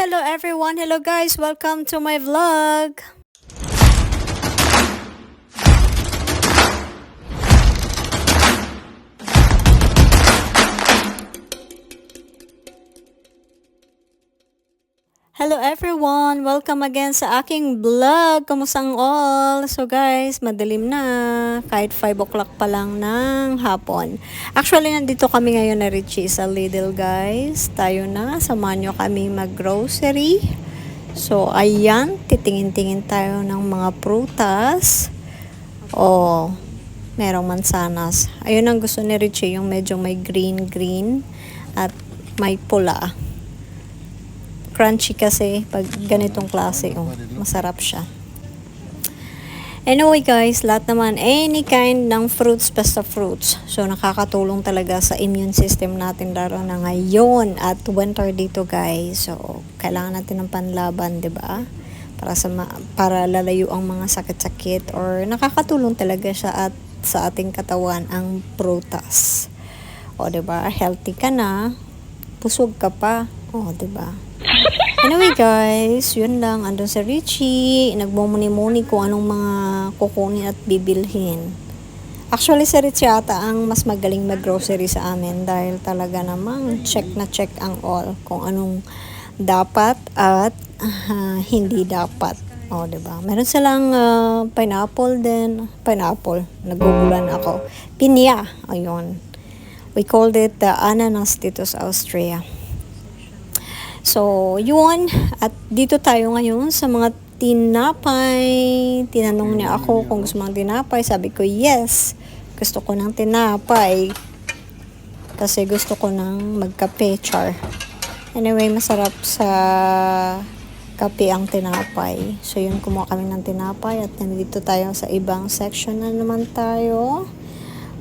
Hello everyone! Hello guys! Welcome to my vlog! Hello everyone! Welcome again sa aking vlog! Kamusang all? So guys, madilim na. Kahit 5 o'clock pa lang ng hapon. Actually, nandito kami ngayon na Richie sa Lidl guys. Tayo na. Samahan nyo kami mag-grocery. So, ayan. Titingin-tingin tayo ng mga prutas. Oh, merong mansanas. Ayun ang gusto ni Richie, yung medyo may green-green at may pula crunchy kasi pag ganitong klase, oh, masarap siya. Anyway guys, lahat naman, any kind ng fruits basta fruits. So nakakatulong talaga sa immune system natin lalo na ngayon at winter dito guys. So kailangan natin ng panlaban, 'di ba? Para sa para lalayo ang mga sakit-sakit or nakakatulong talaga siya at sa ating katawan ang prutas. O 'di ba? Healthy ka na, busog ka pa. O 'di ba? Anyway guys, yun lang. Andun sa Richie. Nagmumuni-muni kung anong mga kukunin at bibilhin. Actually, si Richie ata ang mas magaling mag-grocery sa amin dahil talaga namang check na check ang all kung anong dapat at ah, hindi dapat. O, oh, ba? Meron silang ah, pineapple din. Pineapple. Nagugulan ako. Pinya. Ayun. We called it the ananas dito sa Austria. So, yun. At dito tayo ngayon sa mga tinapay. Tinanong niya ako kung gusto mong tinapay. Sabi ko, yes. Gusto ko ng tinapay. Kasi gusto ko ng magkape, char. Anyway, masarap sa kape ang tinapay. So, yun, kumuha kami ng tinapay. At nandito tayo sa ibang section na naman tayo.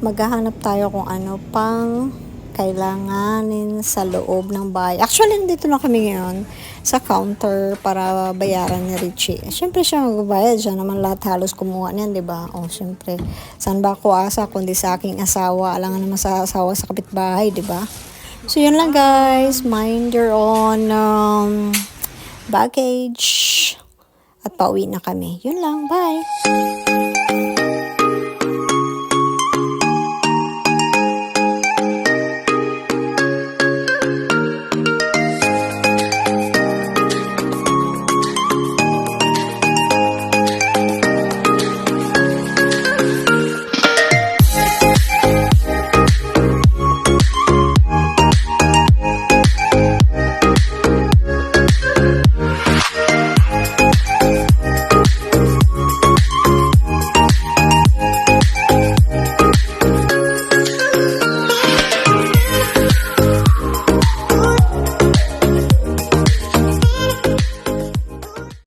Maghahanap tayo kung ano pang kailanganin sa loob ng bahay. Actually, nandito na kami ngayon sa counter para bayaran ni Richie. Siyempre siya magbabayad. Siya naman lahat halos kumuha niyan, di ba? O, siyempre, saan ba ako asa kundi sa aking asawa? Alangan naman sa asawa sa kapitbahay, di ba? So, yun lang guys. Mind your own um, baggage. At pauwi na kami. Yun lang. Bye!